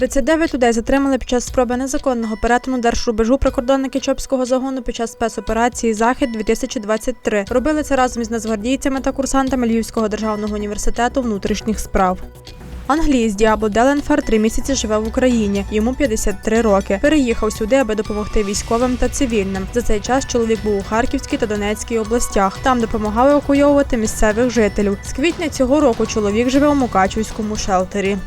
39 людей затримали під час спроби незаконного перетину держрубежу прикордонники Чопського загону під час спецоперації Захід 2023 Робили це разом із нацгвардійцями та курсантами Львівського державного університету внутрішніх справ. Англієць Діабло Деленфер три місяці живе в Україні. Йому 53 роки. Переїхав сюди, аби допомогти військовим та цивільним. За цей час чоловік був у Харківській та Донецькій областях. Там допомагав евакуйовувати місцевих жителів. З квітня цього року чоловік живе у Мукачівському шелтері.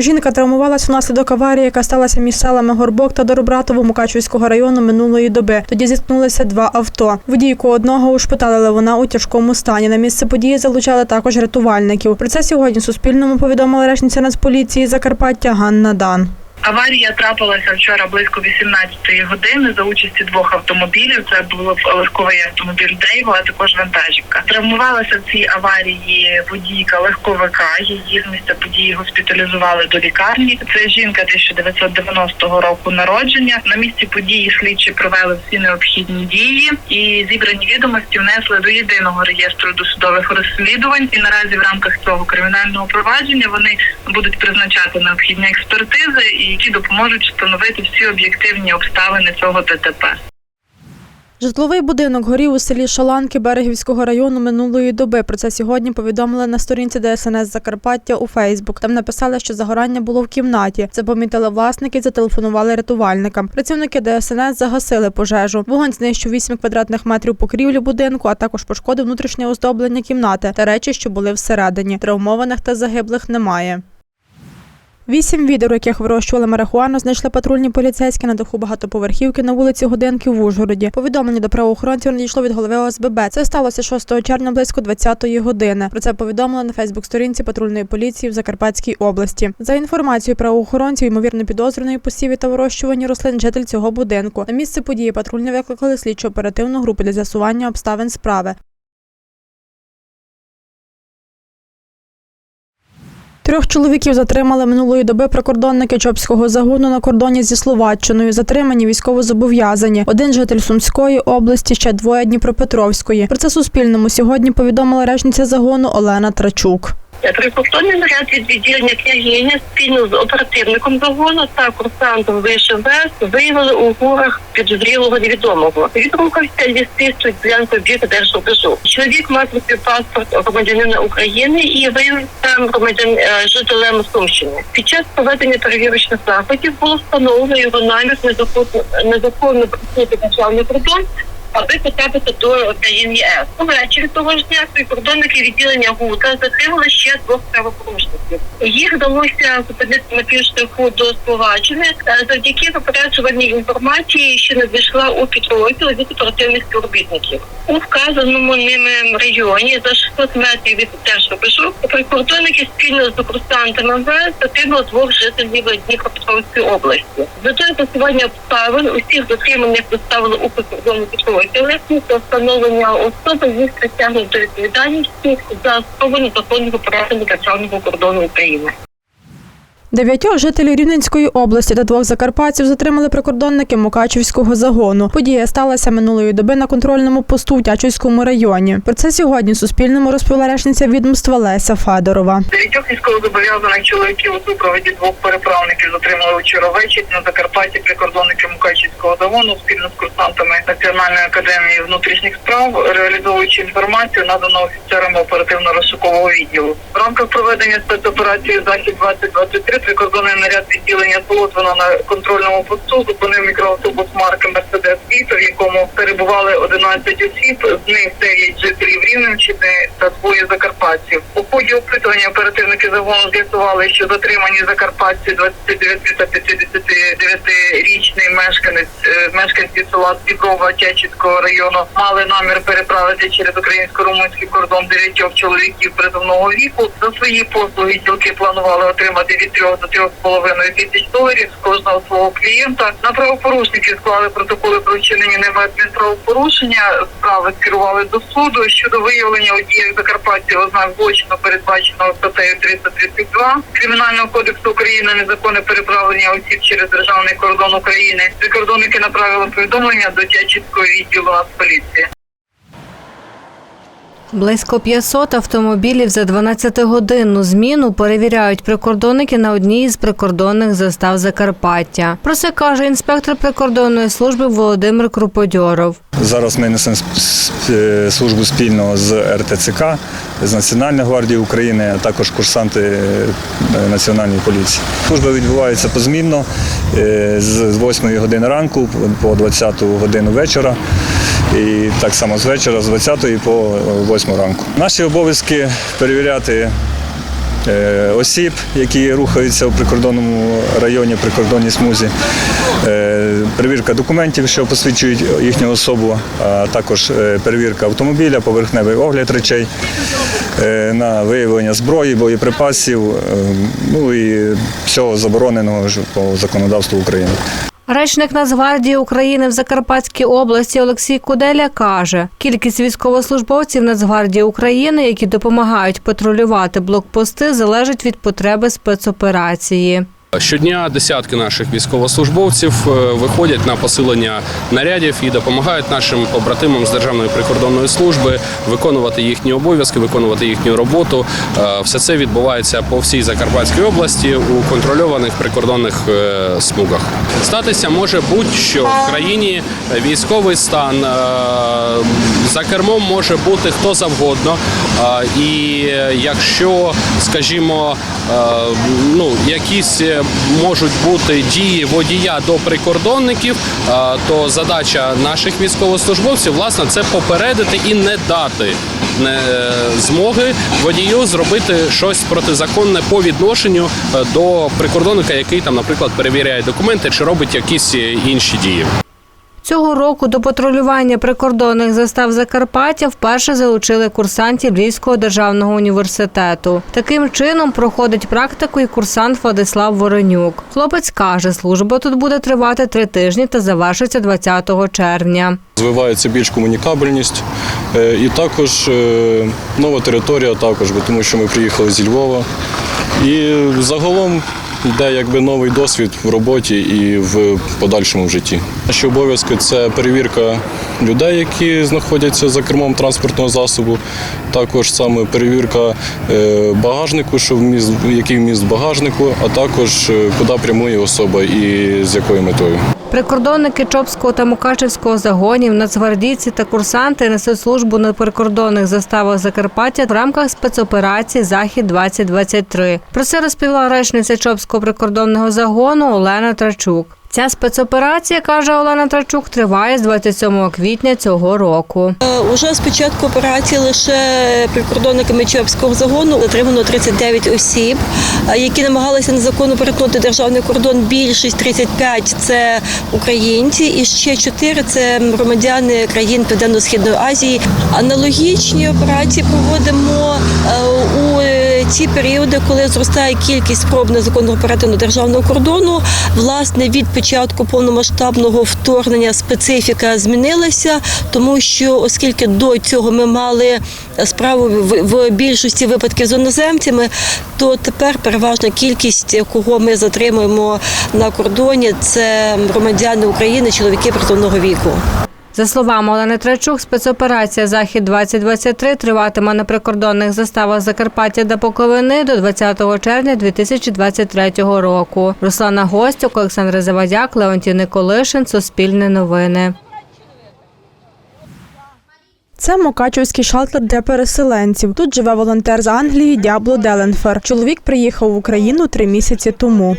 Жінка травмувалась внаслідок аварії, яка сталася між селами Горбок та Доробратово Мукачівського району минулої доби. Тоді зіткнулися два авто. Водійку одного ушпиталили вона у тяжкому стані. На місце події залучали також рятувальників. Про це сьогодні Суспільному повідомила речниця Нацполіції Закарпаття Ганна Дан. Аварія трапилася вчора близько 18-ї години за участі двох автомобілів. Це був легковий автомобіль Дейво, а також вантажівка. Травмувалася в цій аварії водійка легковика. Її з місця події госпіталізували до лікарні. Це жінка 1990 року народження. На місці події слідчі провели всі необхідні дії і зібрані відомості внесли до єдиного реєстру досудових розслідувань. І наразі в рамках цього кримінального провадження вони будуть призначати необхідні експертизи, і які допоможуть встановити всі об'єктивні обставини цього ДТП. Житловий будинок горів у селі Шаланки Берегівського району минулої доби. Про це сьогодні повідомили на сторінці ДСНС Закарпаття у Фейсбук. Там написали, що загорання було в кімнаті. Це помітили власники зателефонували рятувальникам. Працівники ДСНС загасили пожежу. Вогонь знищив 8 квадратних метрів покрівлі будинку, а також пошкодив внутрішнє оздоблення кімнати та речі, що були всередині. Травмованих та загиблих немає. Вісім відер, у яких вирощували марихуану, знайшли патрульні поліцейські на даху багатоповерхівки на вулиці Годинки в Ужгороді. Повідомлення до правоохоронців надійшло від голови ОСББ. Це сталося 6 червня близько 20-ї години. Про це повідомили на Фейсбук-сторінці патрульної поліції в Закарпатській області. За інформацією правоохоронців, ймовірно підозрюваний посіві та вирощуванні рослин житель цього будинку. На місце події патрульні викликали слідчо оперативну групу для з'ясування обставин справи. Трьох чоловіків затримали минулої доби прикордонники Чопського загону на кордоні зі Словаччиною. Затримані військовозобов'язані. Один житель Сумської області, ще двоє Дніпропетровської. Про це Суспільному сьогодні повідомила речниця загону Олена Трачук. Прикордонний наряд від відділення княгині спільно з оперативником загону та курсантом ВШВ виявили у горах підозрілого невідомого. Він рухався лісистою ділянкою біг держрубежу. Чоловік мав паспорт громадянина України і виявився громадян е, жителем Сумщини. Під час проведення перевірочних заходів було встановлено його намір незаконно незаконно просити державний кордон аби потрапити до країн ЄС. Увечері того ж дня прикордонники відділення ГУТа затримали ще двох правопорушників. Їх вдалося зупинити на півшляху до Словаччини е, завдяки попереджувальній інформації, що надійшла у підрозділ від оперативних співробітників. У вказаному ними регіоні за 600 метрів від держрубежу прикордонники спільно з курсантами МВС затримали двох жителів Дніпропетровської області. З метою посування обставин усіх затриманих доставили у прикордонні підрозділи та встановлення особи їх притягнуть до відповідальності за спробу законного порядку державного кордону України. Дев'ятьох жителів Рівненської області та двох закарпатців затримали прикордонники Мукачівського загону. Подія сталася минулої доби на контрольному посту в Тячівському районі. Про це сьогодні Суспільному розповіла речниця відомства Леся Федорова. Дев'ятьох військовозобов'язаних чоловіків у супроводі двох переправників затримали вчора ввечері на Закарпатті прикордонники Мукачівського загону спільно з курсантами Національної академії внутрішніх справ, реалізовуючи інформацію, надану офіцерами оперативно-розшукового відділу. В рамках проведення спецоперації Захід 2023 прикордонний наряд відділення Солотвина на контрольному посту зупинив мікроавтобус марки Мерседес Віто, в якому перебували 11 осіб, з них 9 жителів Рівненщини та двоє закарпатців. У ході опитування оперативники загону з'ясували, що затримані закарпатці 29 та 59-річний мешканець е, мешканці села Стіброва Тячівського району мали намір переправити через українсько-румунський кордон дев'ятьох чоловіків призовного віку. За свої послуги тілки планували отримати від 3 до 3,5 тисяч доларів з кожного свого клієнта. На правопорушників склали протоколи про вчинення ними адмінправопорушення. Справи скерували до суду щодо виявлення у діях Закарпаття ознак злочину, передбаченого статтею 332 Кримінального кодексу України незаконне переправлення осіб через державний кордон України. Прикордонники направили повідомлення до Тячівського відділу Нацполіції. Близько 500 автомобілів за 12-годинну зміну перевіряють прикордонники на одній із прикордонних застав Закарпаття. Про це каже інспектор прикордонної служби Володимир Круподьоров. Зараз ми несемо е, службу спільно з РТЦК, з Національної гвардії України, а також курсанти е, Національної поліції. Служба відбувається позмінно е, з 8 години ранку по 20 годину вечора. І так само з вечора, з 20 по 8 ранку. Наші обов'язки перевіряти е, осіб, які рухаються у прикордонному районі, прикордонній смузі, е, перевірка документів, що посвідчують їхню особу, а також е, перевірка автомобіля, поверхневий огляд речей е, на виявлення зброї, боєприпасів, е, ну і всього забороненого по законодавству України. Речник Нацгвардії України в Закарпатській області Олексій Куделя каже, кількість військовослужбовців Нацгвардії України, які допомагають патрулювати блокпости, залежить від потреби спецоперації. Щодня десятки наших військовослужбовців е, виходять на посилення нарядів і допомагають нашим побратимам з Державної прикордонної служби виконувати їхні обов'язки, виконувати їхню роботу. Е, Все це відбувається по всій Закарпатській області у контрольованих прикордонних е, смугах. Статися може будь-що в країні військовий стан. За кермом може бути хто завгодно. І якщо, скажімо, ну якісь можуть бути дії водія до прикордонників, то задача наших військовослужбовців власне це попередити і не дати е, змоги водію зробити щось протизаконне по відношенню е, до прикордонника, який там, наприклад, перевіряє документи чи робить якісь е, інші дії. Цього року до патрулювання прикордонних застав Закарпаття вперше залучили курсантів Львівського державного університету. Таким чином проходить практику і курсант Владислав Воронюк. Хлопець каже, служба тут буде тривати три тижні та завершиться 20 червня. Звивається більш комунікабельність е, і також е, нова територія, також, тому що ми приїхали зі Львова. І загалом йде якби новий досвід в роботі і в подальшому житті. Наші обов'язки це перевірка людей, які знаходяться за кермом транспортного засобу. Також саме перевірка е, багажнику, що вміст, який вміст багажнику, а також е, куди прямує особа і з якою метою. Прикордонники Чопського та Мукачевського загонів, нацгвардійці та курсанти несуть службу на прикордонних заставах Закарпаття в рамках спецоперації Захід 2023 Про це розповіла речниця Чопського прикордонного загону Олена Трачук. Ця спецоперація, каже Олена Трачук, триває з 27 квітня цього року. Е, Уже з початку операції лише прикордонниками Чопського загону затримано 39 осіб, е, які намагалися незаконно перетнути державний кордон. Більшість 35 – це українці, і ще 4 – це громадяни країн Південно-Східної Азії. Аналогічні операції проводимо е, у ті періоди, коли зростає кількість спроб незаконного перетину державного кордону. Власне, від початку повномасштабного вторгнення специфіка змінилася, тому що оскільки до цього ми мали справу в більшості випадків з іноземцями, то тепер переважна кількість, кого ми затримуємо на кордоні, це громадяни України, чоловіки призовного віку. За словами Олени Трачук, спецоперація Захід 2023 триватиме на прикордонних заставах Закарпаття та Поковини до 20 червня 2023 року. Руслана Гостюк, Олександр Завадяк, Леонтій Николишин, Суспільне новини. Це Мукачівський шалтер для переселенців. Тут живе волонтер з Англії Дябло Деленфер. Чоловік приїхав в Україну три місяці тому.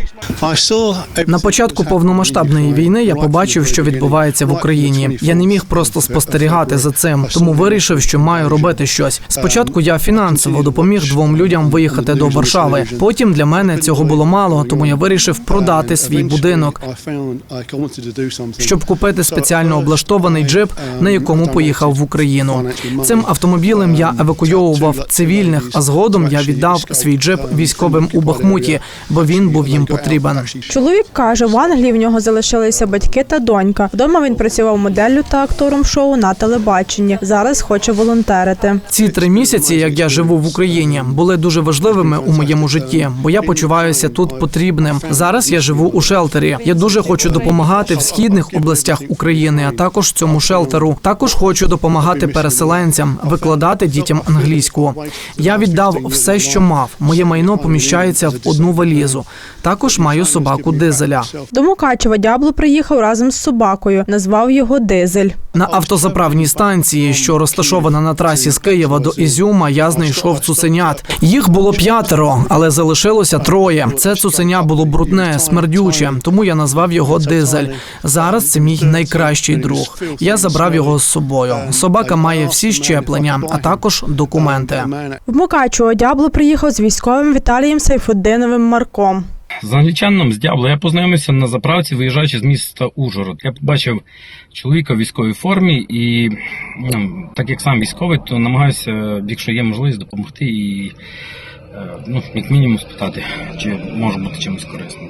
На початку повномасштабної війни я побачив, що відбувається в Україні. Я не міг просто спостерігати за цим, тому вирішив, що маю робити щось. Спочатку я фінансово допоміг двом людям виїхати до Варшави. Потім для мене цього було мало, тому я вирішив продати свій будинок, щоб купити спеціально облаштований джип, на якому поїхав в Україну. Цим автомобілем я евакуйовував цивільних, а згодом я віддав свій джип військовим у Бахмуті, бо він був їм потрібен. Чоловік каже, в Англії в нього залишилися батьки та донька. Вдома він працював моделлю та актором шоу на телебаченні. Зараз хоче волонтерити. Ці три місяці, як я живу в Україні, були дуже важливими у моєму житті, бо я почуваюся тут потрібним. Зараз я живу у шелтері. Я дуже хочу допомагати в східних областях України, а також цьому шелтеру. Також хочу допомагати переселенцям, викладати дітям англійську. Я віддав все, що мав. Моє майно поміщається в одну валізу. Також маю собаку дизеля. До Мукачева Дябло приїхав разом з собакою, назвав його Дизель. На автозаправній станції, що розташована на трасі з Києва до Ізюма, я знайшов цуценят. Їх було п'ятеро, але залишилося троє. Це цуценя було брудне, смердюче, тому я назвав його Дизель. Зараз це мій найкращий друг. Я забрав його з собою. Собака має всі щеплення, а також документи. В Мукачево Дябло приїхав з військовим Віталієм Сайфуддиновим Марком. З англічанином з Дябло я познайомився на заправці, виїжджаючи з міста Ужгород. Я побачив чоловіка в військовій формі і, ну, так як сам військовий, то намагаюся, якщо є можливість, допомогти і, е, ну, як мінімум, спитати, чи може бути чимось корисним.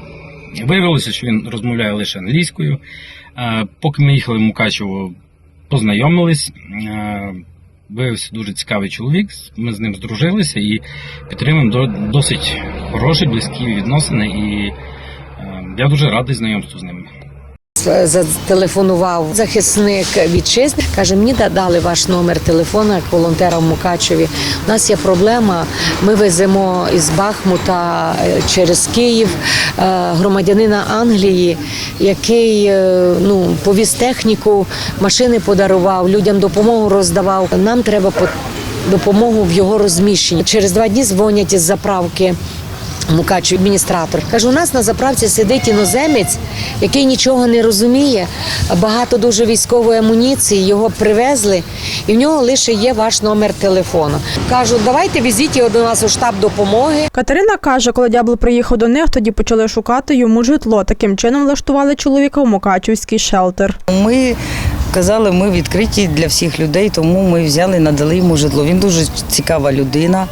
Виявилося, що він розмовляє лише англійською. Е, Поки ми їхали в Мукачево, познайомились. Е, Виявився дуже цікавий чоловік. Ми з ним здружилися і підтримуємо досить хороші, близькі відносини. І е, я дуже радий знайомству з ними. Зателефонував захисник вітчизни. Каже, мені дали ваш номер телефона як волонтера в Мукачеві. У нас є проблема. Ми веземо із Бахмута е, через Київ е, громадянина Англії, який е, ну повіз техніку, машини подарував, людям допомогу роздавав. Нам треба по- допомогу в його розміщенні. Через два дні дзвонять із заправки. Мукачу, адміністратор. Каже, у нас на заправці сидить іноземець, який нічого не розуміє. Багато дуже військової амуніції, його привезли, і в нього лише є ваш номер телефону. Кажу, давайте візіть його до нас у штаб допомоги. Катерина каже, коли Дябло приїхав до них, тоді почали шукати йому житло. Таким чином влаштували чоловіка в Мукачівський шелтер. Ми казали, ми відкриті для всіх людей, тому ми взяли надали йому житло. Він дуже цікава людина,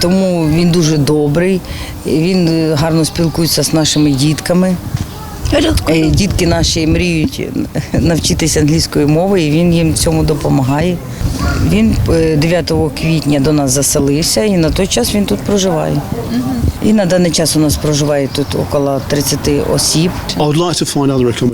тому він дуже добрий. Він е, гарно спілкується з нашими дітками. Е, Дітки наші мріють навчитися англійської мови, і він їм в цьому допомагає. Він е, 9 квітня до нас заселився, і на той час він тут проживає. І на даний час у нас проживає тут около 30 осіб.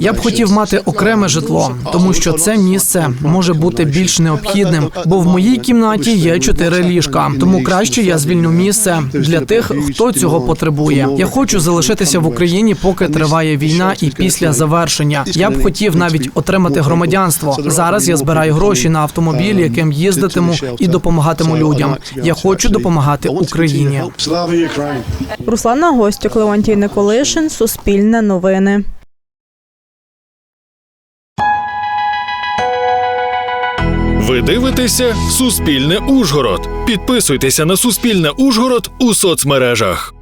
Я б хотів мати окреме житло, тому що це місце може бути більш необхідним, бо в моїй кімнаті є чотири ліжка. Тому краще я звільню місце для тих, хто цього потребує. Я хочу залишитися в Україні, поки триває війна, і після завершення. Я б хотів навіть отримати громадянство. Зараз я збираю гроші на автомобіль, яким їздитиму і допомагатиму людям. Я хочу допомагати Україні. Руслана Гостюк, Леонтій Николишин, Суспільне новини. Ви дивитеся Суспільне Ужгород. Підписуйтеся на Суспільне Ужгород у соцмережах.